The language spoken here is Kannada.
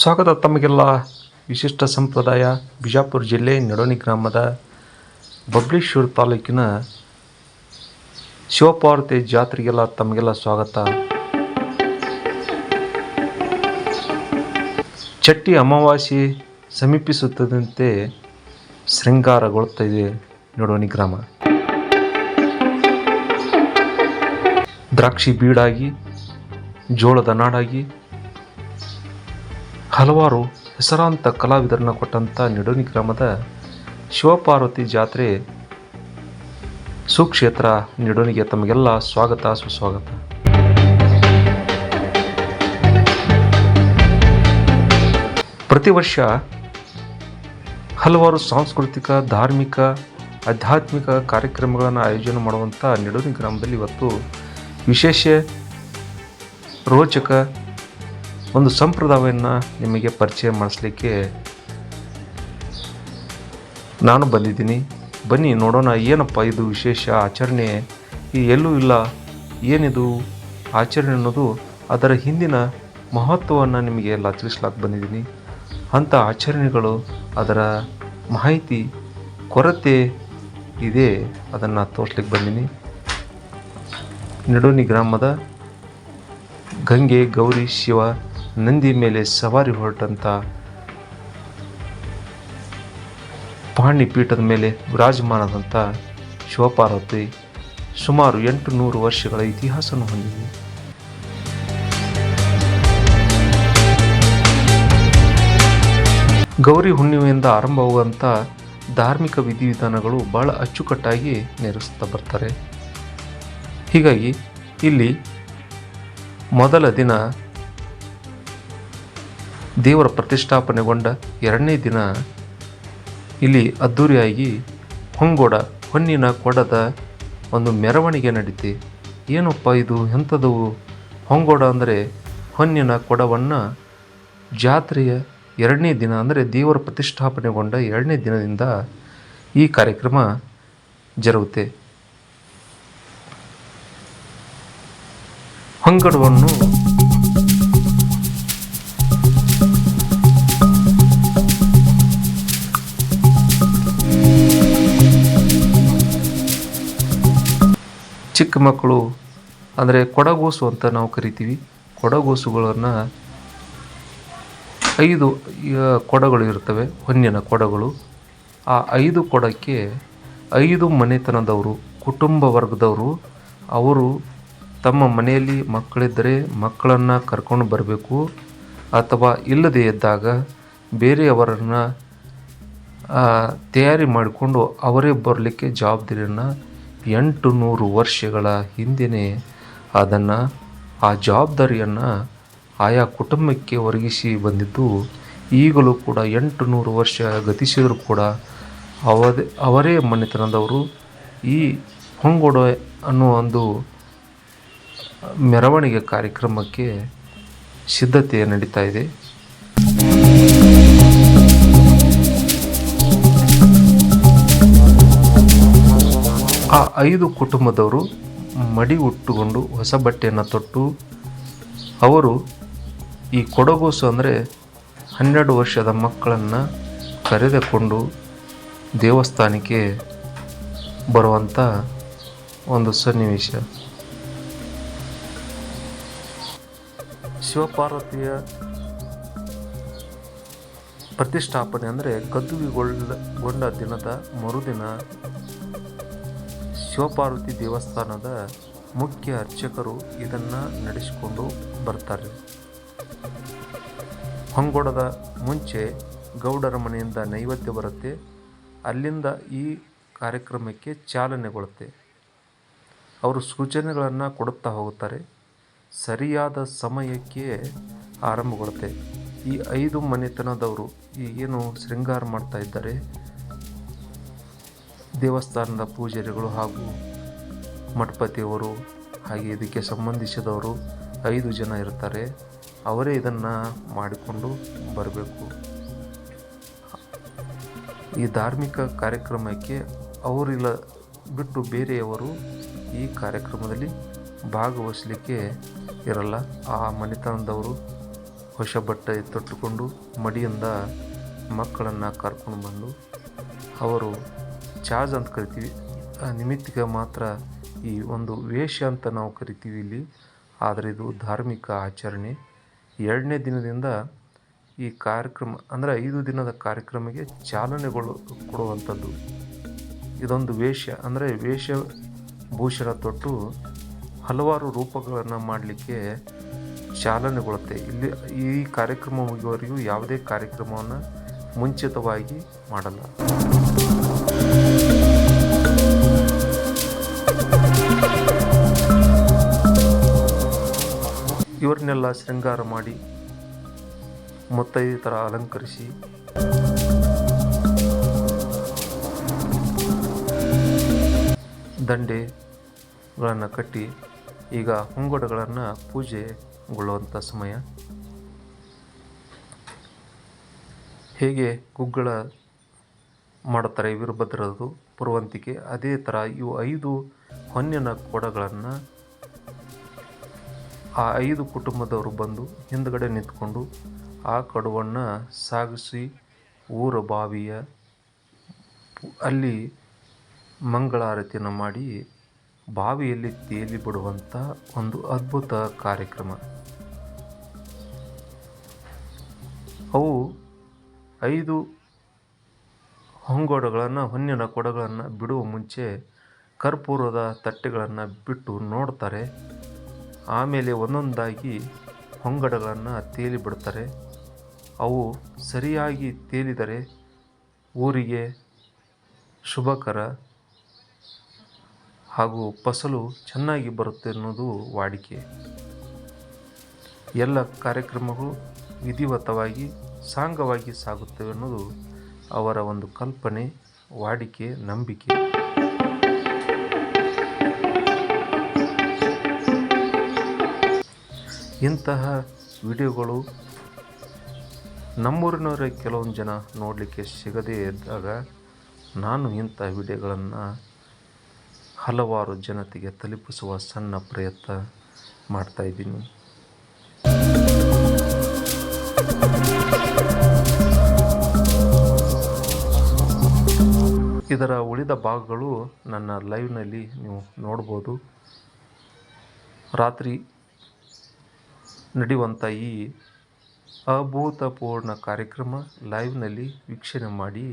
ಸ್ವಾಗತ ತಮಗೆಲ್ಲ. ವಿಶಿಷ್ಟ ಸಂಪ್ರದಾಯ, ಬಿಜಾಪುರ ಜಿಲ್ಲೆ ನಡೋನಿ ಗ್ರಾಮದ ಬಬ್ಲೇಶ್ವರ ತಾಲೂಕಿನ ಶಿವಪಾರ್ವತಿ ಜಾತ್ರೆಗೆಲ್ಲ ತಮಗೆಲ್ಲ ಸ್ವಾಗತ. ಚಟ್ಟಿ ಅಮಾವಾಸ್ಯೆ ಸಮೀಪಿಸುತ್ತದಂತೆ ಶೃಂಗಾರಗೊಳ್ಳುತ್ತಿದೆ ನಡೋನಿ ಗ್ರಾಮ. ದ್ರಾಕ್ಷಿ ಬೀಡಾಗಿ, ಜೋಳದ ನಾಡಾಗಿ ಹಲವಾರು ಹೆಸರಾಂತ ಕಲಾವಿದರನ್ನ ಕೊಟ್ಟಂಥ ನಿಡೋನಿ ಗ್ರಾಮದ ಶಿವಪಾರ್ವತಿ ಜಾತ್ರೆ ಸುಕ್ಷೇತ್ರ ನಿಡೋನಿಗೆ ತಮಗೆಲ್ಲ ಸ್ವಾಗತ, ಸುಸ್ವಾಗತ. ಪ್ರತಿ ವರ್ಷ ಹಲವಾರು ಸಾಂಸ್ಕೃತಿಕ, ಧಾರ್ಮಿಕ, ಆಧ್ಯಾತ್ಮಿಕ ಕಾರ್ಯಕ್ರಮಗಳನ್ನು ಆಯೋಜನೆ ಮಾಡುವಂಥ ನಿಡೋನಿ ಗ್ರಾಮದಲ್ಲಿ ಇವತ್ತು ವಿಶೇಷ ರೋಚಕ ಒಂದು ಸಂಪ್ರದಾಯವನ್ನು ನಿಮಗೆ ಪರಿಚಯ ಮಾಡಿಸ್ಲಿಕ್ಕೆ ನಾನು ಬಂದಿದ್ದೀನಿ. ಬನ್ನಿ ನೋಡೋಣ ಏನಪ್ಪ ಇದು ವಿಶೇಷ ಆಚರಣೆ? ಈ ಎಲ್ಲೂ ಇಲ್ಲ. ಏನಿದು? ಆಚರಣೆ ಅನ್ನೋದು ಅದರ ಹಿಂದಿನ ಮಹತ್ವವನ್ನು ನಿಮಗೆ ಎಲ್ಲ ತಿಳಿಸ್ಲಾಕ್ ಬಂದಿದ್ದೀನಿ. ಅಂಥ ಆಚರಣೆಗಳು ಅದರ ಮಾಹಿತಿ, ಕೊರತೆ ಇದೆ ಅದನ್ನು ತೋರಿಸ್ಲಿಕ್ಕೆ ಬಂದೀನಿ. ನಿಡೋನಿ ಗ್ರಾಮದ ಗಂಗೆ, ಗೌರಿ, ಶಿವ ನಂದಿ ಮೇಲೆ ಸವಾರಿ ಹೊರಟಂಥ ಪಾಣಿ ಪೀಠದ ಮೇಲೆ ವಿರಾಜಮಾನದಂಥ ಶಿವಪಾರ್ವತಿ ಸುಮಾರು ಎಂಟು ನೂರು ವರ್ಷಗಳ ಇತಿಹಾಸವನ್ನು ಹೊಂದಿದೆ. ಗೌರಿ ಹುಣ್ಣಿಮೆಯಿಂದ ಆರಂಭವಾಗುವಂಥ ಧಾರ್ಮಿಕ ವಿಧಿವಿಧಾನಗಳು ಬಹಳ ಅಚ್ಚುಕಟ್ಟಾಗಿ ನೆರೆಸ್ತಾ ಬರ್ತಾರೆ. ಹೀಗಾಗಿ ಇಲ್ಲಿ ಮೊದಲ ದಿನ ದೇವರ ಪ್ರತಿಷ್ಠಾಪನೆಗೊಂಡ ಎರಡನೇ ದಿನ ಇಲ್ಲಿ ಅದ್ಧೂರಿಯಾಗಿ ಹೊಂಗೋಡ, ಹೊನ್ನಿನ ಕೊಡದ ಒಂದು ಮೆರವಣಿಗೆ ನಡೀತಿ. ಏನಪ್ಪ ಇದು? ಎಂಥದ್ದು ಹೊಂಗೋಡ ಅಂದರೆ ಹೊನ್ನಿನ ಕೊಡವನ್ನು ಜಾತ್ರೆಯ ಎರಡನೇ ದಿನ ಅಂದರೆ ದೇವರ ಪ್ರತಿಷ್ಠಾಪನೆಗೊಂಡ ಎರಡನೇ ದಿನದಿಂದ ಈ ಕಾರ್ಯಕ್ರಮ ಜರುಗುತ್ತೆ. ಹೊಂಗಡವನ್ನು ಚಿಕ್ಕ ಮಕ್ಕಳು ಅಂದರೆ ಕೊಡಗೋಸು ಅಂತ ನಾವು ಕರಿತೀವಿ. ಕೊಡಗೋಸುಗಳನ್ನು ಐದು ಕೊಡಗಳು ಇರ್ತವೆ ಹೊನ್ನಿನ ಕೊಡಗಳು. ಆ ಐದು ಕೊಡಕ್ಕೆ ಐದು ಮನೆತನದವರು, ಕುಟುಂಬ ವರ್ಗದವರು, ಅವರು ತಮ್ಮ ಮನೆಯಲ್ಲಿ ಮಕ್ಕಳಿದ್ದರೆ ಮಕ್ಕಳನ್ನು ಕರ್ಕೊಂಡು ಬರಬೇಕು. ಅಥವಾ ಇಲ್ಲದೇ ಇದ್ದಾಗ ಬೇರೆಯವರನ್ನು ತಯಾರಿ ಮಾಡಿಕೊಂಡು ಅವರೇ ಬರಲಿಕ್ಕೆ ಜವಾಬ್ದಾರಿಯನ್ನು ಎಂಟು ನೂರು ವರ್ಷಗಳ ಹಿಂದೆಯೇ ಅದನ್ನು, ಆ ಜವಾಬ್ದಾರಿಯನ್ನು ಆಯಾ ಕುಟುಂಬಕ್ಕೆ ಒದಗಿಸಿ ಬಂದಿದ್ದು, ಈಗಲೂ ಕೂಡ ಎಂಟು ನೂರು ವರ್ಷ ಗತಿಸಿದರೂ ಕೂಡ ಅವದೇ, ಅವರೇ ಮನೆತನದವರು. ಈ ಹೊಂಗೊಡ ಅನ್ನುವ ಒಂದು ಮೆರವಣಿಗೆ ಕಾರ್ಯಕ್ರಮಕ್ಕೆ ಸಿದ್ಧತೆ ನಡೀತಾ ಇದೆ. ಆ ಐದು ಕುಟುಂಬದವರು ಮಡಿ ಉಟ್ಟುಕೊಂಡು ಹೊಸ ಬಟ್ಟೆಯನ್ನು ತೊಟ್ಟು, ಅವರು ಈ ಕೊಡಗೋಸು ಅಂದರೆ ಹನ್ನೆರಡು ವರ್ಷದ ಮಕ್ಕಳನ್ನು ಕರೆದುಕೊಂಡು ದೇವಸ್ಥಾನಕ್ಕೆ ಬರುವಂಥ ಒಂದು ಸನ್ನಿವೇಶ. ಶಿವಪಾರ್ವತಿಯ ಪ್ರತಿಷ್ಠಾಪನೆ ಅಂದರೆ ಗದ್ದುಗೆಗೊಳ್ಳ ದಿನದ ಮರುದಿನ ಶಿವಪಾರ್ವತಿ ದೇವಸ್ಥಾನದ ಮುಖ್ಯ ಅರ್ಚಕರು ಇದನ್ನು ನಡೆಸಿಕೊಂಡು ಬರ್ತಾರೆ. ಹೊಂಗೊಡದ ಮುಂಚೆ ಗೌಡರ ಮನೆಯಿಂದ ನೈವೇದ್ಯ ಬರುತ್ತೆ. ಅಲ್ಲಿಂದ ಈ ಕಾರ್ಯಕ್ರಮಕ್ಕೆ ಚಾಲನೆಗೊಳ್ಳುತ್ತೆ ಅವರು ಸೂಚನೆಗಳನ್ನು ಕೊಡುತ್ತಾ ಹೋಗುತ್ತಾರೆ. ಸರಿಯಾದ ಸಮಯಕ್ಕೆ ಆರಂಭಗೊಳ್ಳುತ್ತೆ. ಈ ಐದು ಮನೆತನದವರು ಏನು ಶೃಂಗಾರ ಮಾಡ್ತಾ ಇದ್ದಾರೆ. ದೇವಸ್ಥಾನದ ಪೂಜಾರಿಗಳು ಹಾಗೂ ಮಠಪತಿಯವರು ಹಾಗೆ ಇದಕ್ಕೆ ಸಂಬಂಧಿಸಿದವರು ಐದು ಜನ ಇರ್ತಾರೆ. ಅವರೇ ಇದನ್ನು ಮಾಡಿಕೊಂಡು ಬರಬೇಕು. ಈ ಧಾರ್ಮಿಕ ಕಾರ್ಯಕ್ರಮಕ್ಕೆ ಅವರಿಲ್ಲ ಬಿಟ್ಟು ಬೇರೆಯವರು ಈ ಕಾರ್ಯಕ್ರಮದಲ್ಲಿ ಭಾಗವಹಿಸಲಿಕ್ಕೆ ಇರಲ್ಲ. ಆ ಮನೆತನದವರು ಹೊಸ ಬಟ್ಟೆ ತೊಟ್ಟುಕೊಂಡು ಮಡಿಯಿಂದ ಮಕ್ಕಳನ್ನು ಕರ್ಕೊಂಡು ಬಂದು ಅವರು ಚಾಜ್ ಅಂತ ಕರಿತೀವಿ. ನಿಮಿತ್ತಿಗೆ ಮಾತ್ರ ಈ ಒಂದು ವೇಷ ಅಂತ ನಾವು ಕರಿತೀವಿ ಇಲ್ಲಿ. ಆದರೆ ಇದು ಧಾರ್ಮಿಕ ಆಚರಣೆ. ಎರಡನೇ ದಿನದಿಂದ ಈ ಕಾರ್ಯಕ್ರಮ, ಅಂದರೆ ಐದು ದಿನದ ಕಾರ್ಯಕ್ರಮಕ್ಕೆ ಚಾಲನೆಗಳು ಕೊಡುವಂಥದ್ದು. ಇದೊಂದು ವೇಷ, ಅಂದರೆ ವೇಷಭೂಷಣ ತೊಟ್ಟು ಹಲವಾರು ರೂಪಗಳನ್ನು ಮಾಡಲಿಕ್ಕೆ ಚಾಲನೆಗೊಳ್ಳುತ್ತೆ. ಇಲ್ಲಿ ಈ ಕಾರ್ಯಕ್ರಮ ಮುಗಿಯುವವರೆಗೂ ಯಾವುದೇ ಕಾರ್ಯಕ್ರಮವನ್ನು ಮುಂಚಿತವಾಗಿ ಮಾಡಲ್ಲ. ಇವ್ರನ್ನೆಲ್ಲ ಶೃಂಗಾರ ಮಾಡಿ ಮುತ್ತೈದೆ ಥರ ಅಲಂಕರಿಸಿ. ದಂಡೆಗಳನ್ನು ಕಟ್ಟಿ ಈಗ ಹೊಂಗೊಡಗಳನ್ನು ಪೂಜೆಗೊಳ್ಳುವಂಥ ಸಮಯ. ಹೇಗೆ ಗುಗ್ಗಳ ಮಾಡ್ತಾರೆ ವೀರಭದ್ರದು ಪುರುವಂತಿಕೆ, ಅದೇ ಥರ ಇವು ಐದು ಹೊನ್ನಿನ ಕೊಡಗಳನ್ನು ಆ ಐದು ಕುಟುಂಬದವರು ಬಂದು ಹಿಂದ್ಗಡೆ ನಿಂತ್ಕೊಂಡು ಆ ಕಡುವನ್ನು ಸಾಗಿಸಿ ಊರ ಬಾವಿಯ ಅಲ್ಲಿ ಮಂಗಳಾರತಿಯನ್ನು ಮಾಡಿ ಬಾವಿಯಲ್ಲಿ ತೇಲಿ ಬಿಡುವಂಥ ಒಂದು ಅದ್ಭುತ ಕಾರ್ಯಕ್ರಮ. ಅವು ಐದು ಹೊಂಗೋಡಗಳನ್ನು ಹೊನ್ನಿನ ಕೊಡಗಳನ್ನು ಬಿಡುವ ಮುಂಚೆ ಕರ್ಪೂರದ ತಟ್ಟೆಗಳನ್ನು ಬಿಟ್ಟು ನೋಡ್ತಾರೆ. ಆಮೇಲೆ ಒಂದೊಂದಾಗಿ ಹೊಂಗಡಗಳನ್ನು ತೇಲಿ ಬಿಡ್ತಾರೆ. ಅವು ಸರಿಯಾಗಿ ತೇಲಿದರೆ ಊರಿಗೆ ಶುಭಕರ ಹಾಗೂ ಫಸಲು ಚೆನ್ನಾಗಿ ಬರುತ್ತೆ ಅನ್ನೋದು ವಾಡಿಕೆ. ಎಲ್ಲ ಕಾರ್ಯಕ್ರಮಗಳು ವಿಧಿವತವಾಗಿ, ಸಾಂಗವಾಗಿ ಸಾಗುತ್ತವೆ ಅನ್ನೋದು ಅವರ ಒಂದು ಕಲ್ಪನೆ, ವಾಡಿಕೆ, ನಂಬಿಕೆ. ಇಂತಹ ವಿಡಿಯೋಗಳು ನಮ್ಮೂರಿನವರೇ ಕೆಲವೊಂದು ಜನ ನೋಡಲಿಕ್ಕೆ ಸಿಗದೇ ಇದ್ದಾಗ ನಾನು ಇಂಥ ವಿಡಿಯೋಗಳನ್ನು ಹಲವಾರು ಜನತೆಗೆ ತಲುಪಿಸುವ ಸಣ್ಣ ಪ್ರಯತ್ನ ಮಾಡ್ತಾಯಿದ್ದೀನಿ ಇದರ ಉಳಿದ ಭಾಗಗಳು ನನ್ನ ಲೈವ್ನಲ್ಲಿ ನೀವು ನೋಡ್ಬೋದು. ರಾತ್ರಿ ನಡೆಯುವಂಥ ಈ ಅಭೂತಪೂರ್ಣ ಕಾರ್ಯಕ್ರಮ ಲೈವ್ನಲ್ಲಿ ವೀಕ್ಷಣೆ ಮಾಡಿ